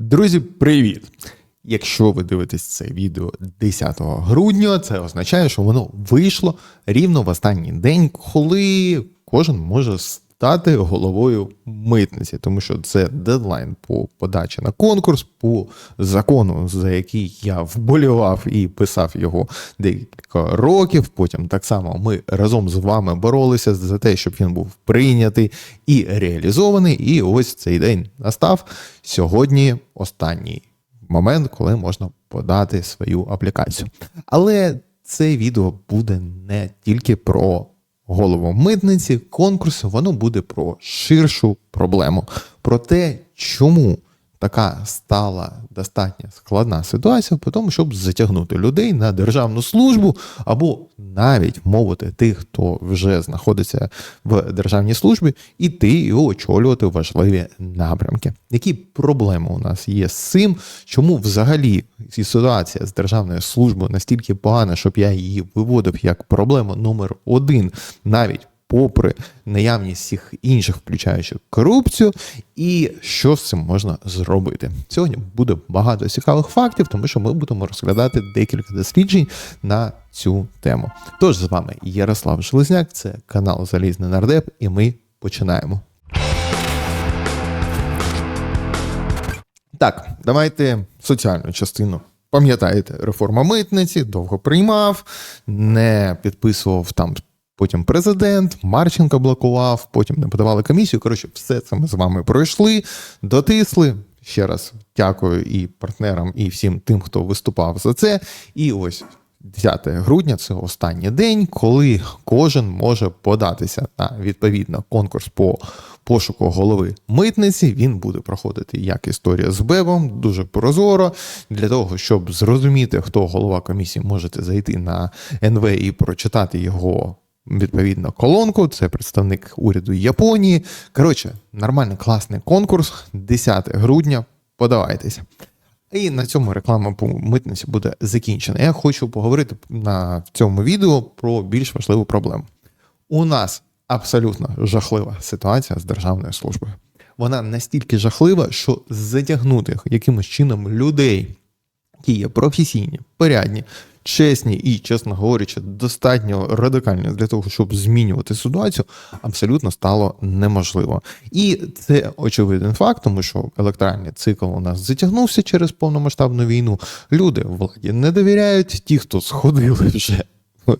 Друзі, привіт! Якщо ви дивитесь це відео 10 грудня, це означає, що воно вийшло рівно в останній день, коли кожен може стати головою митниці, тому що це дедлайн по подачі на конкурс по закону, за який я вболівав і писав його декілька років. Потім так само ми разом з вами боролися за те, щоб він був прийнятий і реалізований. І ось цей день настав сьогодні. Останній момент, коли можна подати свою аплікацію. Але це відео буде не тільки про голову митниці, конкурсу, воно буде про ширшу проблему, про те, чому така стала достатньо складна ситуація, по тому, щоб затягнути людей на державну службу, або навіть мовити тих, хто вже знаходиться в державній службі, іти і очолювати важливі напрямки. Які проблеми у нас є з цим? Чому взагалі ситуація з державною службою настільки погана, щоб я її виводив як проблему номер один, навіть попри наявність всіх інших, включаючи корупцію, і що з цим можна зробити. Сьогодні буде багато цікавих фактів, тому що ми будемо розглядати декілька досліджень на цю тему. Тож з вами Ярослав Железняк, це канал Залізний Нардеп, і ми починаємо. Так, давайте соціальну частину. Пам'ятаєте, реформа митниці довго приймав, не підписував там Потім президент, Марченко блокував, потім не подавали комісію. Коротше, все це ми з вами пройшли, дотисли. Ще раз дякую і партнерам, і всім тим, хто виступав за це. І ось 10 грудня це останній день, коли кожен може податися на відповідно конкурс по пошуку голови митниці. Він буде проходити як історія з Бебом, дуже прозоро. Для того, щоб зрозуміти, хто голова комісії, можете зайти на НВ і прочитати його відповідно колонку. Це представник уряду Японії. Коротше, нормальний класний конкурс. 10 грудня. Подавайтеся. І на цьому реклама по митниці буде закінчена. Я хочу поговорити на цьому відео про більш важливу проблему. У нас абсолютно жахлива ситуація з державною службою. Вона настільки жахлива, що затягнути якимось чином людей, які є професійні, порядні, чесні і, чесно говорячи, достатньо радикальні для того, щоб змінювати ситуацію, абсолютно стало неможливо. І це очевидний факт, тому що електоральний цикл у нас затягнувся через повномасштабну війну. Люди владі не довіряють, ті, хто сходили вже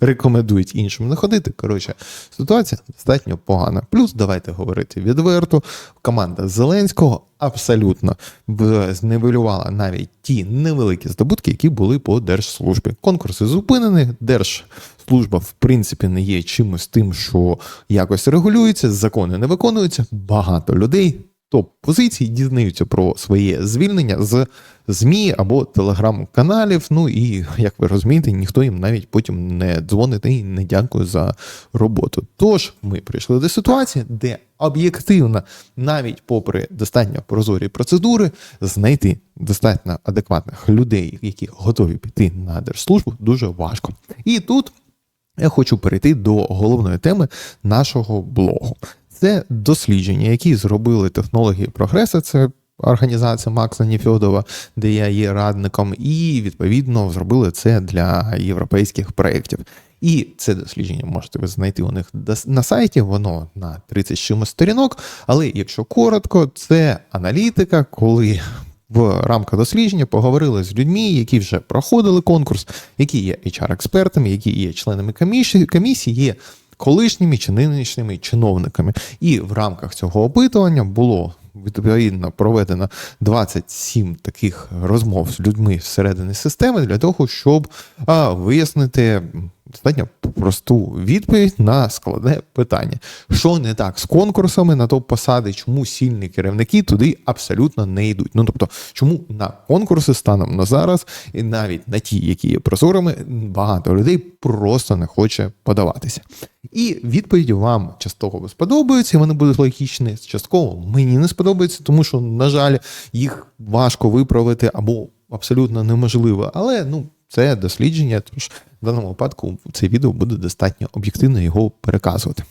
рекомендують іншим не ходити. Коротше, ситуація достатньо погана. Плюс, давайте говорити відверто. Команда Зеленського абсолютно зневелювала навіть ті невеликі здобутки, які були по держслужбі. Конкурси зупинені, держслужба, в принципі, не є чимось тим, що якось регулюється, закони не виконуються. Багато людей топ-позицій дізнаються про своє звільнення з ЗМІ або телеграм-каналів. Ну і як ви розумієте, ніхто їм навіть потім не дзвонить і не дякує за роботу. Тож ми прийшли до ситуації, де об'єктивно, навіть попри достатньо прозорі процедури, знайти достатньо адекватних людей, які готові піти на держслужбу, дуже важко. І тут. Я хочу перейти до головної теми нашого блогу. Це дослідження, які зробили технології прогресу. Це організація Макса Ніфьодова, де я є радником, і відповідно зробили це для європейських проєктів. І це дослідження можете ви знайти у них на сайті, воно на 30 чимось сторінок. Але якщо коротко, це аналітика, коли в рамках дослідження поговорили з людьми, які вже проходили конкурс, які є HR-експертами, які є членами комісії є колишніми чи нинішніми чиновниками. І в рамках цього опитування було відповідно проведено 27 таких розмов з людьми всередині системи для того, щоб вияснити достатньо просту відповідь на складне питання. Що не так з конкурсами на топ посади, чому сильні керівники туди абсолютно не йдуть? Ну тобто, чому на конкурси станом на зараз, і навіть на ті, які є прозорими, багато людей просто не хоче подаватися. І відповіді вам частково сподобаються, вони будуть логічні, частково мені не сподобається, тому що, на жаль, їх важко виправити або абсолютно неможливо. Але ну це дослідження, тож в даному випадку це відео буде достатньо об'єктивно його переказувати.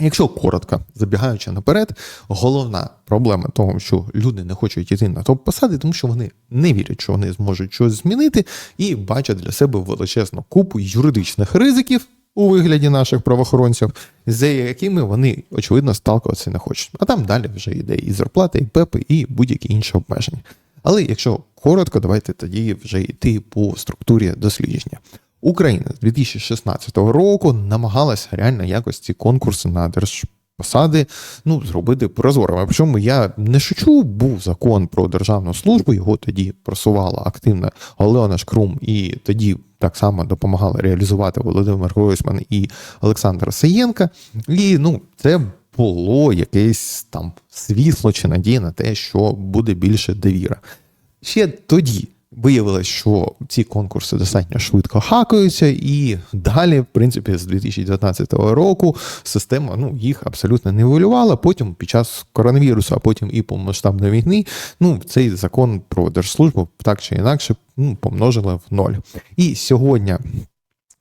Якщо коротко, забігаючи наперед, головна проблема того, що люди не хочуть йти на топ посади, тому що вони не вірять, що вони зможуть щось змінити, і бачать для себе величезну купу юридичних ризиків у вигляді наших правоохоронців, з якими вони очевидно сталкуватися не хочуть. А там далі вже йде і зарплата, і ПЕПи, і будь-які інші обмеження. Але якщо коротко, давайте тоді вже йти по структурі дослідження. Україна з 2016 року намагалася реально якось ці конкурси на держпосади ну, зробити прозорими. Причому я не шучу, був закон про державну службу, його тоді просувала активно Олена Шкрум, і тоді так само допомагали реалізувати Володимир Гройсман і Олександр Саєнка. І ну, це було якесь там світло чи надія на те, що буде більше довіра. Ще тоді виявилось, що ці конкурси достатньо швидко хакаються, і далі, в принципі, з 2019 року система ну, їх абсолютно не вилювала. Потім під час коронавірусу, а потім і повномасштабної війни, ну цей закон про держслужбу так чи інакше ну, помножили в ноль. І сьогодні.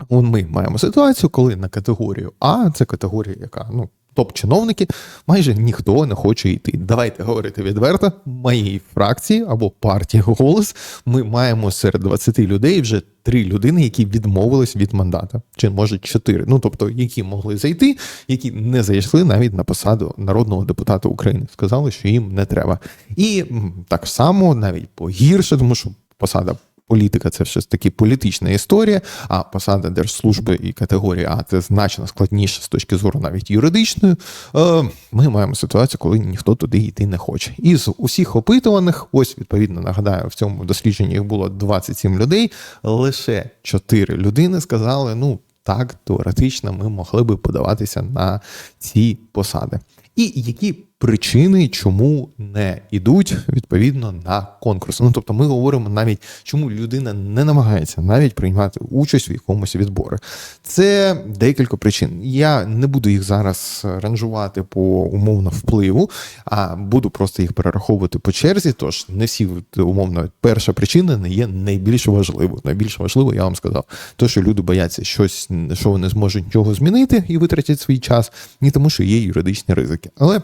Ми маємо ситуацію, коли на категорію А, це категорія, яка ну топ-чиновники, майже ніхто не хоче йти. Давайте говорити відверто, моїй фракції або партії голос. Ми маємо серед 20 людей вже три людини, які відмовились від мандата, чи може чотири. Ну тобто, які могли зайти, які не зайшли навіть на посаду народного депутата України. Сказали, що їм не треба. І так само навіть погірше, тому що посада політика це все ж таки політична історія, а посада держслужби і категорія А це значно складніше з точки зору навіть юридичної. Е, ми маємо ситуацію, коли ніхто туди йти не хоче. І з усіх опитуваних, ось відповідно нагадаю, в цьому дослідженні їх було 27 людей. Лише 4 людини сказали: ну так, теоретично ми могли би подаватися на ці посади. І які причини, чому не йдуть відповідно на конкурс. Ну тобто, ми говоримо навіть, чому людина не намагається навіть приймати участь в якомусь відборі. Це декілька причин. Я не буду їх зараз ранжувати по умовно впливу, а буду просто їх перераховувати по черзі. Тож не всі умовно перша причина не є найбільш важливою. Найбільш важливо, я вам сказав, то що люди бояться щось, що вони зможуть нічого змінити і витратять свій час, ні тому, що є юридичні ризики. Але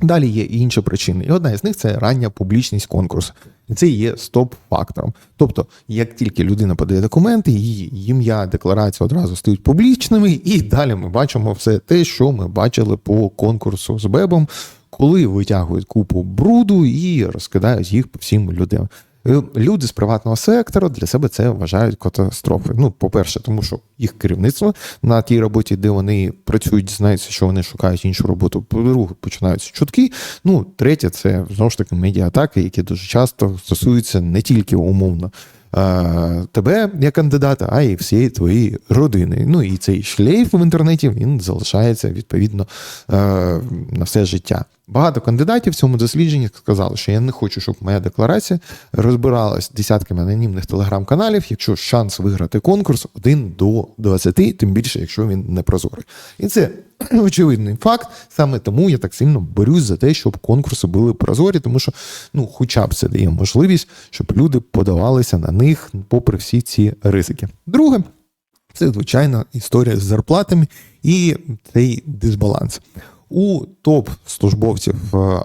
Далі є інші причини, і одна із них це рання публічність конкурсу. І це є стоп-фактором. Тобто, як тільки людина подає документи, її ім'я, декларація одразу стають публічними, і далі ми бачимо все те, що ми бачили по конкурсу з Бебом, коли витягують купу бруду і розкидають їх по всім людям. Е, люди з приватного сектору для себе це вважають катастрофою. Ну, по-перше, тому що їх керівництво на тій роботі, де вони працюють, знається, що вони шукають іншу роботу. По-друге, починаються чутки. Ну, третє, це знову ж таки медіа-атаки, які дуже часто стосуються не тільки умовно. Е, тебе як кандидата, а й всієї твоєї родини. Ну і цей шлейф в інтернеті він залишається відповідно е, на все життя. Багато кандидатів в цьому дослідженні сказали, що я не хочу, щоб моя декларація розбиралась десятками анонімних телеграм-каналів, якщо шанс виграти конкурс 1 до 20, тим більше, якщо він не прозорий. І це очевидний факт. Саме тому я так сильно борюсь за те, щоб конкурси були прозорі, тому що ну, хоча б це дає можливість, щоб люди подавалися на них попри всі ці ризики. Друге. Це звичайна історія з зарплатами і цей дисбаланс. У топ-службовців е,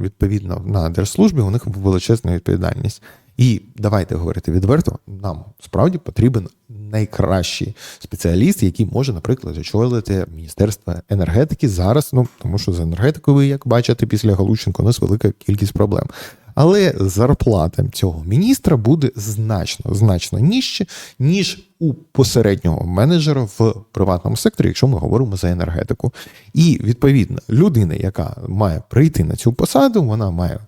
відповідно на держслужбі у них величезна відповідальність. І давайте говорити відверто, нам справді потрібен найкращий спеціаліст, який може, наприклад, очолити Міністерство енергетики зараз. Ну тому що з енергетикою, ви як бачите, після Галущенко у нас велика кількість проблем. Але зарплата цього міністра буде значно значно нижче, ніж у посереднього менеджера в приватному секторі, якщо ми говоримо за енергетику. І відповідно людина, яка має прийти на цю посаду, вона має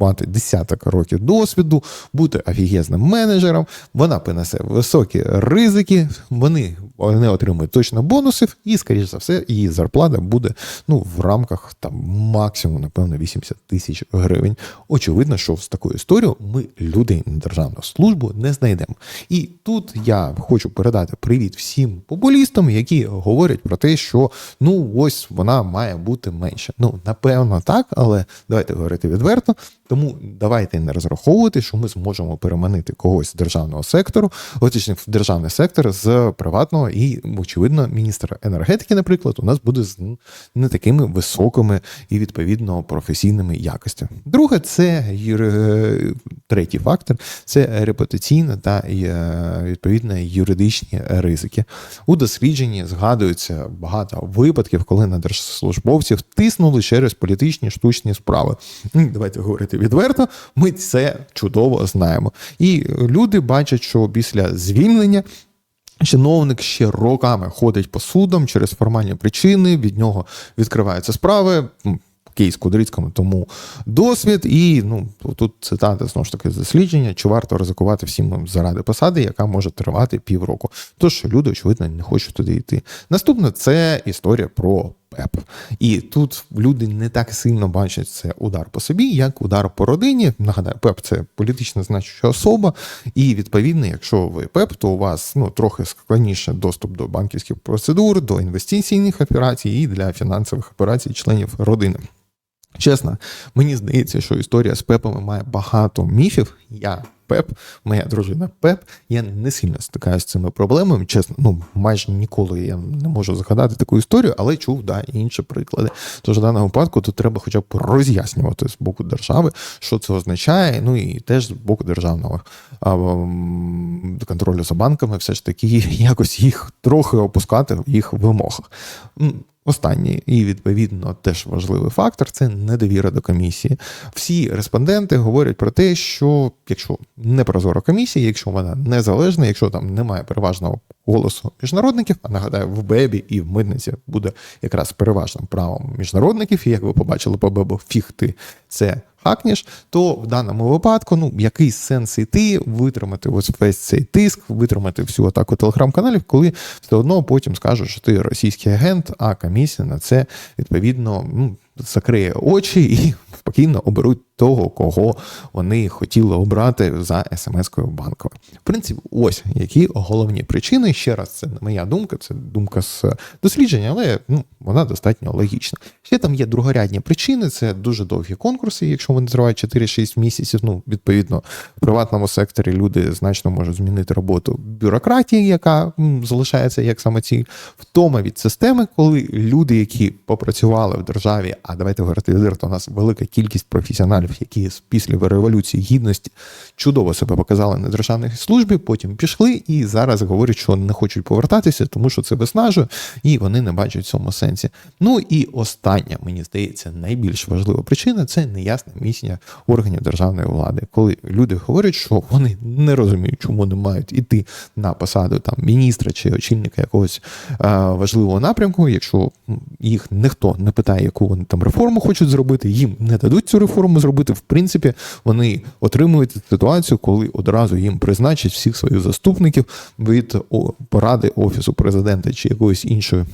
мати десяток років досвіду, бути офігезним менеджером, вона принесе високі ризики, вони вони отримують точно бонусів, і, скоріш за все, її зарплата буде ну, в рамках там максимум, напевно, 80 тисяч гривень. Очевидно, що з такою історією ми людей на державну службу не знайдемо. І тут я хочу передати привіт всім популістам, які говорять про те, що ну ось вона має бути менше. Ну, напевно, так, але давайте говорити відверто Тому давайте не розраховувати, що ми зможемо переманити когось з державного сектору, в державний сектор з приватного, і, очевидно, міністр енергетики, наприклад, у нас буде з не такими високими і відповідно професійними якостями. Друге, це юри... третій фактор це репутаційна та е, відповідно юридичні ризики. У дослідженні згадується багато випадків, коли на держслужбовців тиснули через політичні штучні справи. Ну, Давайте говорити відверто, ми це чудово знаємо. І люди бачать, що після звільнення. Чиновник ще роками ходить по судам через формальні причини, від нього відкриваються справи. Кейс Кудрицькому тому досвід, і ну тут цитата знову ж таки з дослідження: чи варто ризикувати всім заради посади, яка може тривати півроку. Тож люди, очевидно, не хочуть туди йти. Наступне це історія про ПЕП. І тут люди не так сильно бачать це удар по собі, як удар по родині. Нагадаю, ПЕП це політично значуща особа, і відповідно, якщо ви ПЕП, то у вас ну трохи складніше доступ до банківських процедур, до інвестиційних операцій і для фінансових операцій членів родини. Чесно, мені здається, що історія з Пепами має багато міфів. Я Пеп, моя дружина Пеп. Я не сильно стикаюся з цими проблемами. Чесно, ну майже ніколи я не можу згадати таку історію, але чув да, інші приклади. Тож в даному випадку тут треба хоча б роз'яснювати з боку держави, що це означає. Ну і теж з боку державного контролю за банками, все ж таки якось їх трохи опускати в їх вимогах. Останній і відповідно теж важливий фактор це недовіра до комісії. Всі респонденти говорять про те, що якщо не прозора комісія, якщо вона незалежна, якщо там немає переважного голосу міжнародників, а нагадаю, в БЕБі і в митниці буде якраз переважним правом міжнародників, і як ви побачили по БЕБу, фіг ти це хакнеш, то в даному випадку ну який сенс йти, витримати ось весь цей тиск, витримати всю атаку телеграм-каналів, коли все одно потім скажуть, що ти російський агент, а комісія на це відповідно ну, закриє очі і спокійно оберуть того, кого вони хотіли обрати за смс-кою банковою. В принципі, ось які головні причини. Ще раз, це не моя думка, це думка з дослідження, але ну, вона достатньо логічна. Ще там є другорядні причини, це дуже довгі конкурси, якщо вони тривають 4-6 місяців. Ну, відповідно, в приватному секторі люди значно можуть змінити роботу бюрократії, яка м, залишається як саме ціль, втома від системи, коли люди, які попрацювали в державі, а давайте говорити відверто, у нас велика кількість професіоналів, які після революції гідності чудово себе показали на державній службі, потім пішли і зараз говорять, що не хочуть повертатися, тому що це виснажує, і вони не бачать в цьому сенсі. Ну і остання, мені здається, найбільш важлива причина це неясна місія органів державної влади, коли люди говорять, що вони не розуміють, чому не мають іти на посаду там міністра чи очільника якогось е, важливого напрямку. Якщо їх ніхто не питає, яку вони там реформу хочуть зробити, їм не дадуть цю реформу зробити. В принципі, вони отримують ситуацію, коли одразу їм призначать всіх своїх заступників від поради офісу президента чи якоїсь іншої.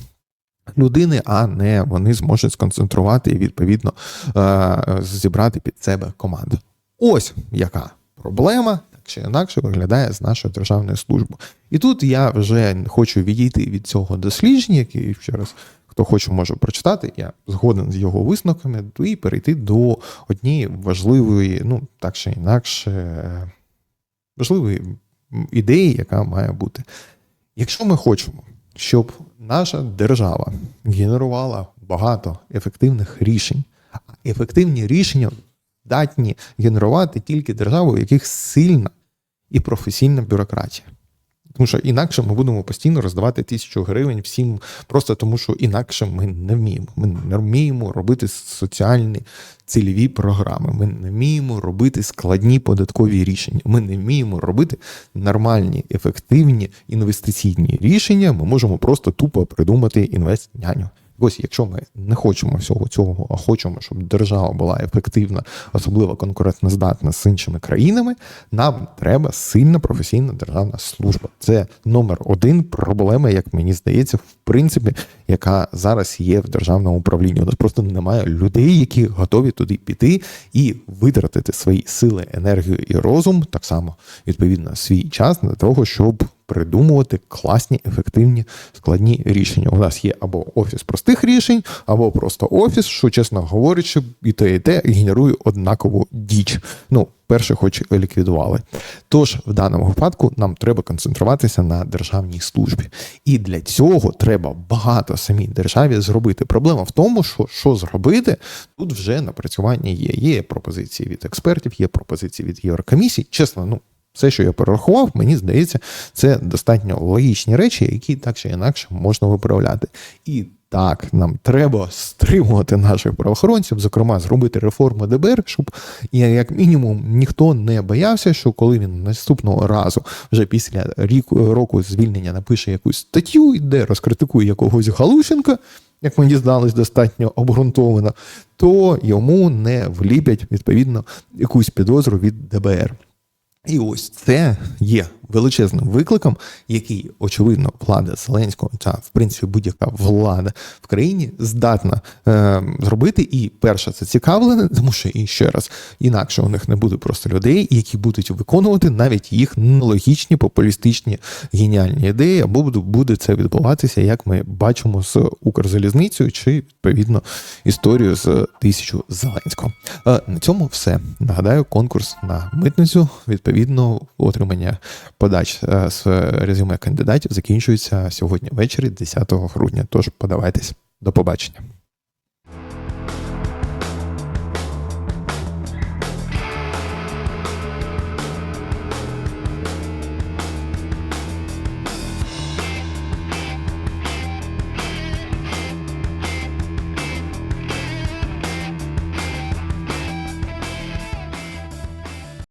Людини, а не вони зможуть сконцентрувати і відповідно е, зібрати під себе команду. Ось яка проблема, так чи інакше виглядає з нашою державною службою. І тут я вже хочу відійти від цього дослідження, який ще раз хто хоче, може прочитати. Я згоден з його висновками, і перейти до однієї важливої, ну так чи інакше, важливої ідеї, яка має бути. Якщо ми хочемо, щоб наша держава генерувала багато ефективних рішень, а ефективні рішення здатні генерувати тільки держави, у яких сильна і професійна бюрократія. Тому що інакше ми будемо постійно роздавати тисячу гривень всім, просто тому що інакше ми не вміємо. Ми не вміємо робити соціальні цільові програми. Ми не вміємо робити складні податкові рішення. Ми не вміємо робити нормальні, ефективні інвестиційні рішення. Ми можемо просто тупо придумати інвест-няню. Ось, якщо ми не хочемо всього цього, а хочемо, щоб держава була ефективна, особливо конкурентноздатна з іншими країнами, нам треба сильна професійна державна служба. Це номер один проблема, як мені здається, в принципі, яка зараз є в державному управлінні. У нас просто немає людей, які готові туди піти і витратити свої сили, енергію і розум, так само відповідно свій час для того, щоб придумувати класні, ефективні, складні рішення. У нас є або офіс простих рішень, або просто офіс, що, чесно говорячи, і те, і те генерує однакову діч. Ну, перше, хоч ліквідували. Тож в даному випадку нам треба концентруватися на державній службі. І для цього треба багато самій державі зробити. Проблема в тому, що що зробити, тут вже напрацювання є. Є пропозиції від експертів, є пропозиції від Єврокомісії. Чесно, ну. Все, що я перерахував, мені здається, це достатньо логічні речі, які так чи інакше можна виправляти. І так, нам треба стримувати наших правоохоронців, зокрема, зробити реформу ДБР, щоб як мінімум ніхто не боявся, що коли він наступного разу, вже після ріку року звільнення, напише якусь статтю, де розкритикує якогось Галущенка, як мені здалось, достатньо обґрунтовано, то йому не вліпять відповідно якусь підозру від ДБР. І ось це є величезним викликом, який, очевидно, влада Зеленського та в принципі будь-яка влада в країні здатна е, зробити. І перше, це цікавлене, тому що і ще раз інакше у них не буде просто людей, які будуть виконувати навіть їх нелогічні, популістичні геніальні ідеї, або буде це відбуватися, як ми бачимо з Укрзалізницею, чи відповідно історію з тисячу Зеленського. Е, на цьому все нагадаю, конкурс на митницю відповідно отримання подач е, з резюме кандидатів закінчується сьогодні ввечері, 10 грудня. Тож подавайтесь. До побачення.